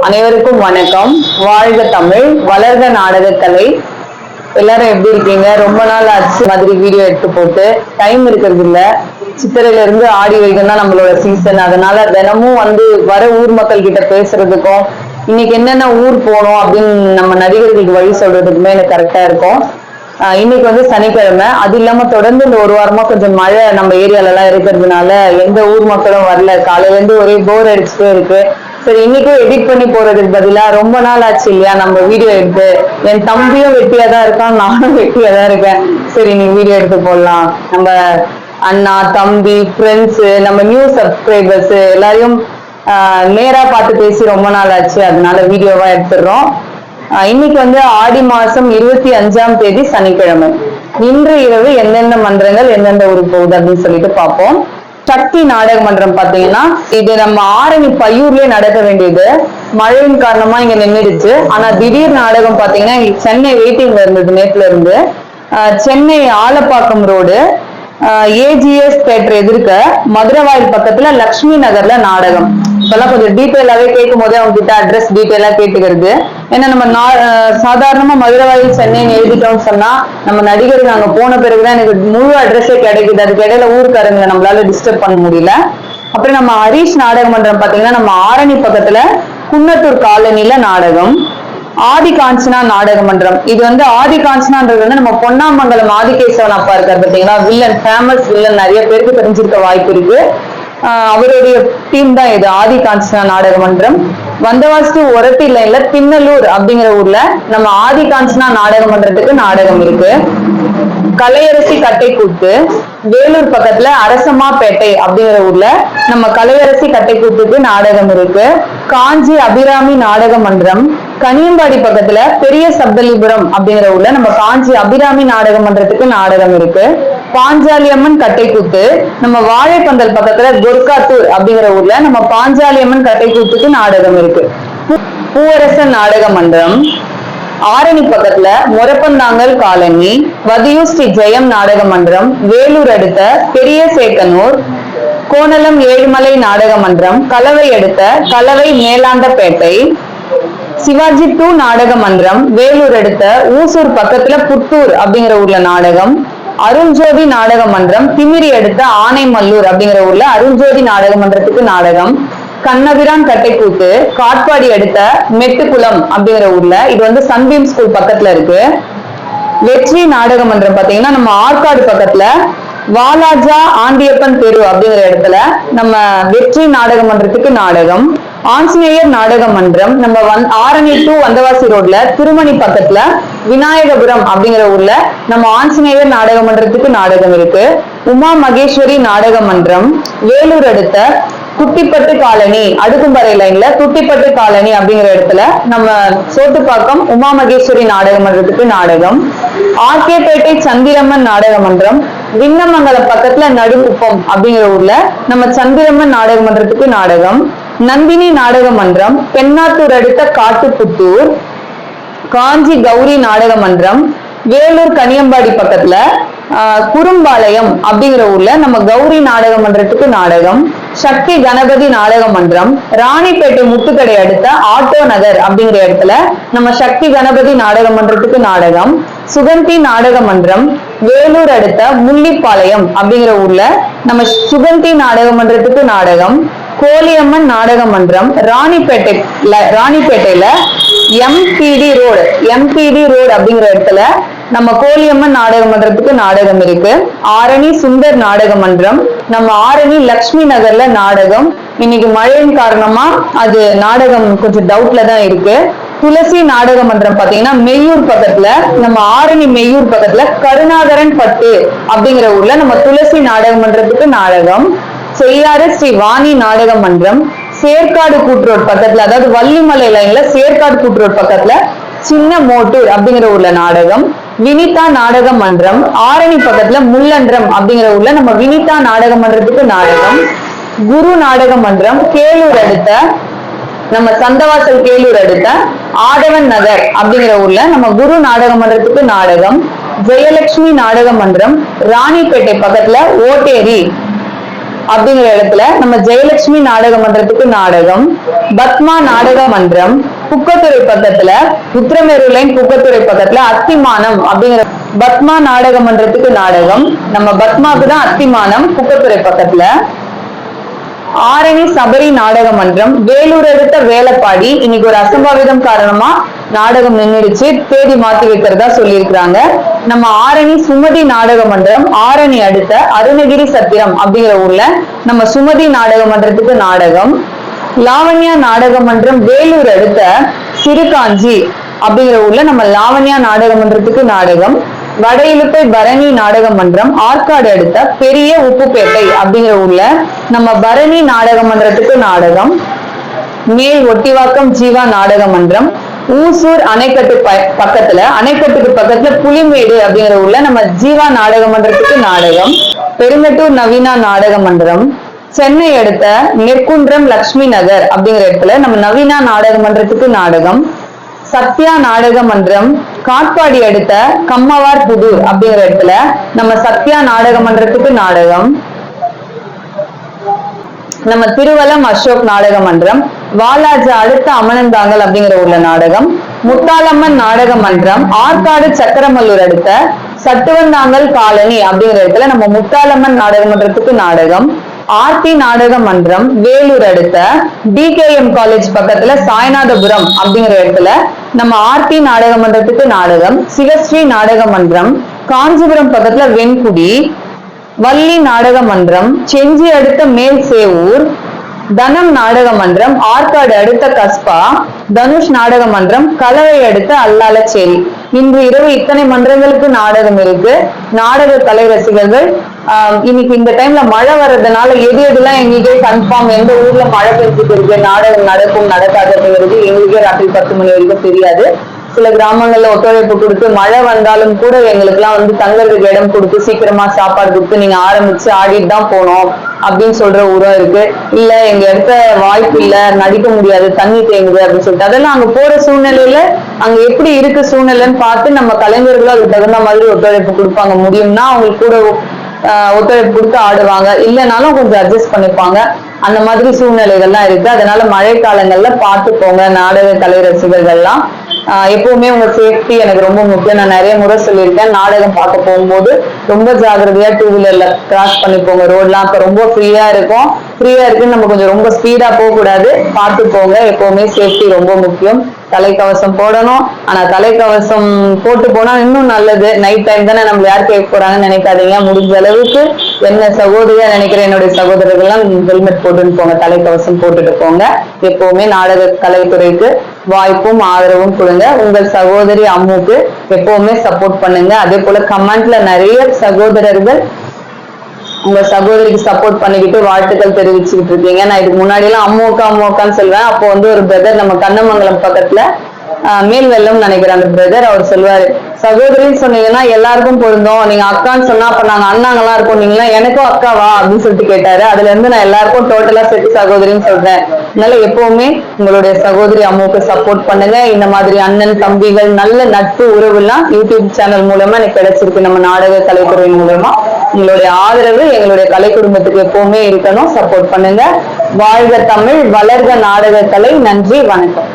அனைவருக்கும் வணக்கம். வாழ்க தமிழ் வளர்க நாடகக்கலை எல்லாரும் எப்படி இருக்கீங்க? ரொம்ப நாள் ஆச்சு மாதிரி வீடியோ எடுத்து போட்டு. டைம் இருக்கிறது இல்ல. சித்திரையில இருந்து ஆடி வரைக்கும் தான் நம்மளோட சீசன் அதனால தினமும் வந்து வர ஊர் மக்கள் கிட்ட பேசுறதுக்கும் இன்னைக்கு என்னென்ன ஊர் போகணும் அப்படின்னு நம்ம நடிகர்களுக்கு வழி சொல்றதுக்குமே எனக்கு கரெக்டா இருக்கும். ஆஹ் இன்னைக்கு வந்து சனிக்கிழமை. அது இல்லாம தொடர்ந்து இந்த ஒரு வாரமா கொஞ்சம் மழை நம்ம ஏரியால எல்லாம் இருக்கிறதுனால எந்த ஊர் மக்களும் வரல. காலையில இருந்து ஒரே போர் அடிச்சுட்டே இருக்கு. சரி இன்னைக்கும் எடிட் பண்ணி போறதுக்கு பதிலா ரொம்ப நாள் ஆச்சு இல்லையா? நம்ம வீடியோ எடுத்து. என் தம்பியும் வெட்டியா தான் இருக்கான் நானும் வெட்டியா தான் இருக்கேன். சரி நீ வீடியோ எடுத்து போடலாம். நம்ம அண்ணா தம்பி ஃப்ரெண்ட்ஸ் நம்ம நியூ சப்ஸ்கிரைபர்ஸ் எல்லாரையும் நேரா பார்த்து பேசி ரொம்ப நாள் ஆச்சு. அதனால வீடியோவா எடுத்துடுறோம். இன்னைக்கு வந்து ஆடி மாசம் இருபத்தி அஞ்சாம் தேதி சனிக்கிழமை. இன்று இரவு எந்தெந்த மன்றங்கள் எந்தெந்த ஊருக்கு போகுது அப்படின்னு சொல்லிட்டு பார்ப்போம். சக்தி நாடக மன்றம் பாத்தீங்கன்னா இது நம்ம ஆரணி பையூர்லயே நடக்க வேண்டியது. மழையின் காரணமா இங்க நின்றுடுச்சு ஆனா திடீர் நாடகம் பாத்தீங்கன்னா சென்னை வெயிட்டிங்ல இருந்தது நேத்துல இருந்து Chennai Alappakkam road. AGS theatre எதிர்க்க மதுரவாயில் பக்கத்துல லக்ஷ்மி நகர்ல நாடகம். இப்பெல்லாம் கொஞ்சம் டீட்டெயிலாவே கேட்கும் போதே அவங்க கிட்ட அட்ரஸ் டீட்டெயிலா கேட்டுக்கிறது. ஏன்னா நம்ம நா- சாதாரணமா மதுரவாயில் சென்னைன்னு எழுதிட்டோம்னு சொன்னா நம்ம நடிகர்கள் அங்க போன பிறகுதான் எனக்கு முழு அட்ரஸே கிடைக்குது. அதுக்கு இடையில ஊருக்காரங்களை நம்மளால டிஸ்டர்ப் பண்ண முடியல. அப்புறம் நம்ம ஹரீஷ் நாடக மன்றம் பாத்தீங்கன்னா நம்ம ஆரணி பக்கத்துல குன்னத்தூர் காலனில நாடகம் ஆதி காஞ்சனா நாடக மன்றம் இது வந்து ஆதி காஞ்சனான்றது வந்து நம்ம பொன்னாமங்கலம் ஆதிகேசவன் அப்பா இருக்காரு பாத்தீங்களா? வில்லன் ஃபேமஸ் வில்லன் நிறைய பேருக்கு தெரிஞ்சிருக்க வாய்ப்பு இருக்கு. அவருடைய டீம் தான் இது. ஆதி காஞ்சனா நாடக மன்றம் வந்தவாசி ஒரட்டி லைன்ல திண்ணலூர் அப்படிங்கிற ஊர்ல நம்ம ஆதி காஞ்சனா நாடக மன்றத்துக்கு நாடகம் இருக்கு. கலையரசி கட்டைக்கூத்து வேலூர் பக்கத்துல அரசமாப்பேட்டை அப்படிங்கிற ஊர்ல நம்ம கலையரசி கட்டைக்கூத்துக்கு நாடகம் இருக்கு. காஞ்சி அபிராமி நாடக மன்றம் கனியம்பாடி பக்கத்துல பெரிய சப்தலிபுரம் அப்படிங்கிற ஊர்ல நம்ம காஞ்சி அபிராமி நாடக மன்றத்துக்கு நாடகம் இருக்கு. பாஞ்சாலியம்மன் கட்டைக்கூத்து நம்ம வாழைப்பந்தல் பக்கத்துல குர்காத்தூர் அப்படிங்கிற ஊர்ல நம்ம பாஞ்சாலியம்மன் கட்டைக்கூத்துக்கு நாடகம் இருக்கு. பூ- பூவரசன் நாடக மன்றம். ஆரணி பக்கத்துல முரப்பந்தாங்கல் காலனி வதியூர் ஸ்ரீ ஜெயம் நாடக மன்றம் வேலூர் அடுத்த பெரிய சேக்கனூர் கோணலம் ஏழுமலை நாடக மன்றம் கலவை அடுத்த கலவை மேலாண்டப்பேட்டை சிவாஜி டூ நாடக மன்றம் வேலூர் அடுத்த ஊசூர் பக்கத்துல புத்தூர் அப்படிங்கிற ஊர்ல நாடகம் அருண்ஜோதி நாடக மன்றம் திமிரி அடுத்த ஆனைமல்லூர் அப்படிங்கிற ஊர்ல அருண்ஜோதி நாடக மன்றத்துக்கு நாடகம். கண்ணபிரான் கட்டைக்கூத்து காட்பாடி அடுத்த மெட்டுக்குளம் அப்படிங்கிற ஊர்ல இது வந்து சன்பீம் ஸ்கூல் பக்கத்துல இருக்கு. வெற்றி நாடக மன்றம் பாத்தீங்கன்னா நம்ம ஆற்காடு பக்கத்துல வாலாஜா ஆண்டியப்பன் தெரு அப்படிங்கிற இடத்துல நம்ம வெற்றி நாடக மன்றத்துக்கு நாடகம் ஆஞ்சநேயர் நாடக மன்றம் நம்ம வந் ஆரணி டு வந்தவாசி ரோட்ல திருமணி பக்கத்துல விநாயகபுரம் அப்படிங்கிற ஊர்ல நம்ம ஆஞ்சநேயர் நாடக மன்றத்துக்கு நாடகம் இருக்கு. உமா மகேஸ்வரி நாடக மன்றம் வேலூர் அடுத்த குட்டிப்பட்டு காலனி அடுக்கும்பறை லைன்ல குட்டிப்பட்டு காலனி அப்படிங்கிற இடத்துல நம்ம சோத்துப்பாக்கம் உமா மகேஸ்வரி நாடக மன்றத்துக்கு நாடகம். ஆர்கேபேட்டை சந்திரம்மன் நாடக மன்றம் விண்ணமங்கலம் பக்கத்துல நடுக்குப்பம் அப்படிங்கிற ஊர்ல நம்ம சந்திரம்மன் நாடக மன்றத்துக்கு நாடகம் நந்தினி நாடக மன்றம் பெண்ணாத்தூர் அடுத்த காட்டுப்புத்தூர் காஞ்சி கௌரி நாடக மன்றம் வேலூர் கனியம்பாடி பக்கத்துல ஆஹ், குறும்பாளையம் அப்படிங்கிற ஊர்ல நம்ம கௌரி நாடக மன்றத்துக்கு நாடகம் சக்தி கணபதி நாடக மன்றம் ராணிப்பேட்டை முத்துக்கடை அடுத்த ஆட்டோ நகர் அப்படிங்கிற இடத்துல நம்ம சக்தி கணபதி நாடக மன்றத்துக்கு நாடகம் சுகந்தி நாடக மன்றம் வேலூர் அடுத்த முள்ளிப்பாளையம் அப்படிங்கிற ஊர்ல நம்ம சுகந்தி நாடக மன்றத்துக்கு நாடகம் கோலியம்மன் நாடக மன்றம் ராணிப்பேட்டை ராணிப்பேட்டையில எம்பிடி ரோடு எம்பிடி ரோடு அப்படிங்கிற இடத்துல நம்ம கோலியம்மன் நாடக மன்றத்துக்கு நாடகம் இருக்கு. ஆரணி சுந்தர் நாடக மன்றம். நம்ம ஆரணி லக்ஷ்மி நகர்ல நாடகம். இன்னைக்கு மழையின் காரணமா அது நாடகம் கொஞ்சம் டவுட்ல தான் இருக்கு. துளசி நாடக மன்றம் பாத்தீங்கன்னா மெய்யூர் பக்கத்துல நம்ம ஆரணி மெய்யூர் பக்கத்துல கருணாகரன் பட்டு அப்படிங்கிற ஊர்ல நம்ம துளசி நாடக மன்றத்துக்கு நாடகம். செய்யாறு ஸ்ரீ வாணி நாடக மன்றம். சேர்க்காடு கூட்டுரோடு பக்கத்துல அதாவது வள்ளிமலை லைன்ல சேர்க்காடு கூட்டுரோடு பக்கத்துல சின்ன மோட்டூர் அப்படிங்கிற ஊர்ல நாடகம் வினிதா நாடக மன்றம் ஆரணி பக்கத்துல முள்ளன்றம் அப்படிங்கிற ஊர்ல நம்ம வினிதா நாடக மன்றத்துக்கு நாடகம் குரு நாடக மன்றம் கேளூர் அடுத்த நம்ம சந்தவாசல் கேளூர் அடுத்த ஆதவன் நகர் அப்படிங்கிற ஊர்ல நம்ம குரு நாடக மன்றத்துக்கு நாடகம் ஜெயலட்சுமி நாடக மன்றம் ராணிப்பேட்டை பக்கத்துல ஓட்டேரி அப்படிங்கிற இடத்துல நம்ம ஜெயலட்சுமி நாடக மன்றத்துக்கு நாடகம் பத்மா நாடக மன்றம் குக்கத்துறை பக்கத்துல உத்திரமேரு லைன் குக்கத்துறை பக்கத்துல அத்திமானம் அப்படிங்கிற பத்மா நாடக மன்றத்துக்கு நாடகம். நம்ம பத்மாவுக்கு தான் அத்திமானம் குக்கத்துறை பக்கத்துல. ஆரணி சபரி நாடக மன்றம் வேலூர் அடுத்த வேலைப்பாடி. இன்னைக்கு ஒரு அசம்பாவிதம் காரணமா நாடகம் நின்றுடுச்சு தேதி மாத்தி வைக்கிறதா சொல்லியிருக்கிறாங்க. நம்ம ஆரணி சுமதி நாடக மன்றம் ஆரணி அடுத்த அருணகிரி சத்திரம் அப்படிங்கிற ஊர்ல நம்ம சுமதி நாடக மன்றத்துக்கு நாடகம். லாவண்யா நாடக மன்றம் வேலூர் அடுத்த சிறுகாஞ்சி அப்படிங்கிற ஊர்ல நம்ம லாவண்யா நாடக மன்றத்துக்கு நாடகம். வட இழுப்பை பரணி நாடக மன்றம் ஆற்காடு அடுத்த பெரிய உப்புப்பேட்டை அப்படிங்கிற ஊர்ல நம்ம பரணி நாடக மன்றத்துக்கு நாடகம் மேல் ஒட்டிவாக்கம் ஜீவா நாடக மன்றம் ஊசூர் அணைக்கட்டு ப- பக்கத்துல அணைக்கட்டுக்கு பக்கத்துல புலிமேடு அப்படிங்கிற ஊர்ல நம்ம ஜீவா நாடக மன்றத்துக்கு நாடகம் பெருங்கட்டூர் நவீனா நாடக மன்றம் சென்னை அடுத்த நெற்குன்றம் லக்ஷ்மி நகர் அப்படிங்கிற இடத்துல நம்ம நவீனா நாடக மன்றத்துக்கு நாடகம் சத்யா நாடக மன்றம் காட்பாடி அடுத்த கம்மவார் புதூர் அப்படிங்கிற இடத்துல நம்ம சத்யா நாடக மன்றத்துக்கு நாடகம். நம்ம திருவலம் அசோக் நாடக மன்றம் வாலாஜா அடுத்த அமனந்தாங்கல் அப்படிங்கிற உள்ள நாடகம் முத்தாலம்மன் நாடக மன்றம் ஆற்காடு சக்கரமல்லூர் அடுத்த சட்டுவந்தாங்கல் காலனி அப்படிங்கிற இடத்துல நம்ம முத்தாலம்மன் நாடக மன்றத்துக்கு நாடகம். ஆர்த்தி நாடக மன்றம் வேலூர் அடுத்த டிகேஎம் காலேஜ் பக்கத்துல சாய்நாதபுரம் அப்படிங்கிற இடத்துல நம்ம ஆர்த்தி நாடக மன்றத்துக்கு நாடகம் சிவஸ்ரீ நாடக மன்றம் காஞ்சிபுரம் பக்கத்துல வெண்குடி வள்ளி நாடக மன்றம் செஞ்சி அடுத்த மேல் சேவூர் தனம் நாடக மன்றம் ஆற்காடு அடுத்த கஸ்பா தனுஷ் நாடக மன்றம் கலவை அடுத்த அல்லாலச்சேரி இன்று இரவு இத்தனை மன்றங்களுக்கு நாடகம் இருக்கு. நாடக கலை ரசிகர்கள் ஆஹ் இன்னைக்கு இந்த டைம்ல மழை வர்றதுனால எது எதுலாம் எங்களுக்கே கன்ஃபார்ம் எந்த ஊர்ல மழை பெஞ்சிட்டு இருக்கு நாடகம் நடக்கும் நடக்காது அப்படிங்கிறது எங்களுக்கே ராத்திரி பத்து மணி வரைக்கும் தெரியாது. சில கிராமங்கள்ல ஒத்துழைப்பு கொடுத்து மழை வந்தாலும் கூட எங்களுக்கெல்லாம் வந்து தங்கறதுக்கு இடம் கொடுத்து சீக்கிரமா சாப்பாடு கொடுத்து நீங்க ஆரம்பிச்சு ஆடிட்டு தான் போனோம் அப்படின்னு சொல்ற உரம் இருக்கு. இல்ல எங்க இடத்த வாய்ப்பு இல்ல நடிக்க முடியாது தண்ணி தேங்குது அப்படின்னு சொல்லிட்டு. அதெல்லாம் அங்க போற சூழ்நிலையில அங்க எப்படி இருக்கு சூழ்நிலைன்னு பார்த்து நம்ம கலைஞர்களும் அதுக்கு தகுந்த மாதிரி ஒத்துழைப்பு கொடுப்பாங்க. முடியும்னா அவங்களுக்கு கூட ஒத்துழைப்பு கொடுத்து ஆடுவாங்க. இல்லைனாலும் கொஞ்சம் அட்ஜஸ்ட் பண்ணிப்பாங்க. அந்த மாதிரி சூழ்நிலைகள்லாம் இருக்கு. அதனால மழை காலங்கள்ல பார்த்துக்கோங்க நாடக கலை ரசிகர்கள்லாம். எப்பவுமே உங்க சேஃப்டி எனக்கு ரொம்ப முக்கியம். நான் நிறைய முறை சொல்லியிருக்கேன். நாடகம் பார்க்க போகும்போது ரொம்ப ஜாகிரதையா டூ வீலர்ல கிராஸ் பண்ணி போங்க. ரோட்லாம் அப்ப ரொம்ப ஃப்ரீயா இருக்கும். ஃப்ரீயா இருக்குன்னு நம்ம கொஞ்சம் ரொம்ப ஸ்பீடா போக கூடாது பார்த்து போங்க. எப்பவுமே சேஃப்டி ரொம்ப முக்கியம். தலைக்கவசம் போடணும். ஆனா தலைக்கவசம் போட்டு போனா இன்னும் நல்லது. நைட் டைம் தானே நம்ம யார் கேட்க போறாங்கன்னு நினைக்காதீங்க. முடிஞ்ச அளவுக்கு என்ன சகோதரியா நினைக்கிற என்னுடைய சகோதரர்கள்லாம் ஹெல்மெட் போட்டுன்னு போங்க. தலைக்கவசம் போட்டுட்டு போங்க. எப்பவுமே நாடக கலைத்துறைக்கு வாய்ப்பும் ஆதரவும் கொடுங்க. உங்கள் சகோதரி அம்முக்கு எப்பவுமே சப்போர்ட் பண்ணுங்க. அதே போல கமெண்ட்ல நிறைய சகோதரர்கள் உங்க சகோதரிக்கு சப்போர்ட் பண்ணிக்கிட்டு வாழ்த்துக்கள் தெரிவிச்சுக்கிட்டு இருக்கீங்க. நான் இதுக்கு முன்னாடி எல்லாம் அம்மோக்கா அம்மோக்கான்னு சொல்லுவேன் அப்போ வந்து ஒரு பிரதர் நம்ம கண்ணமங்கலம் பக்கத்துல மேல்வெல்லம் நினைக்கிறேன் அந்த பிரதர் அவர் சொல்லுவாரு சகோதரின்னு சொன்னீங்கன்னா எல்லாருக்கும் பொருந்தோம். நீங்க அக்கான்னு சொன்னா அப்ப நாங்க அண்ணாங்கெல்லாம் இருக்கோம் நீங்களா எனக்கும் அக்காவா அப்படின்னு சொல்லிட்டு கேட்டாரு. அதுல இருந்து நான் எல்லாருக்கும் டோட்டலா செட் சகோதரின்னு சொல்றேன். அதனால எப்பவுமே உங்களுடைய சகோதரி அம்மாவுக்கு சப்போர்ட் பண்ணுங்க. இந்த மாதிரி அண்ணன் தம்பிகள் நல்ல நட்பு உறவுலாம் யூடியூப் சேனல் மூலமா எனக்கு கிடைச்சிருக்கு. நம்ம நாடக கலைத்துறை மூலமா. உங்களுடைய ஆதரவு எங்களுடைய கலை குடும்பத்துக்கு எப்பவுமே இருக்கணும். சப்போர்ட் பண்ணுங்க. வாழ்க தமிழ் வளர்க நாடக கலை. நன்றி வணக்கம்.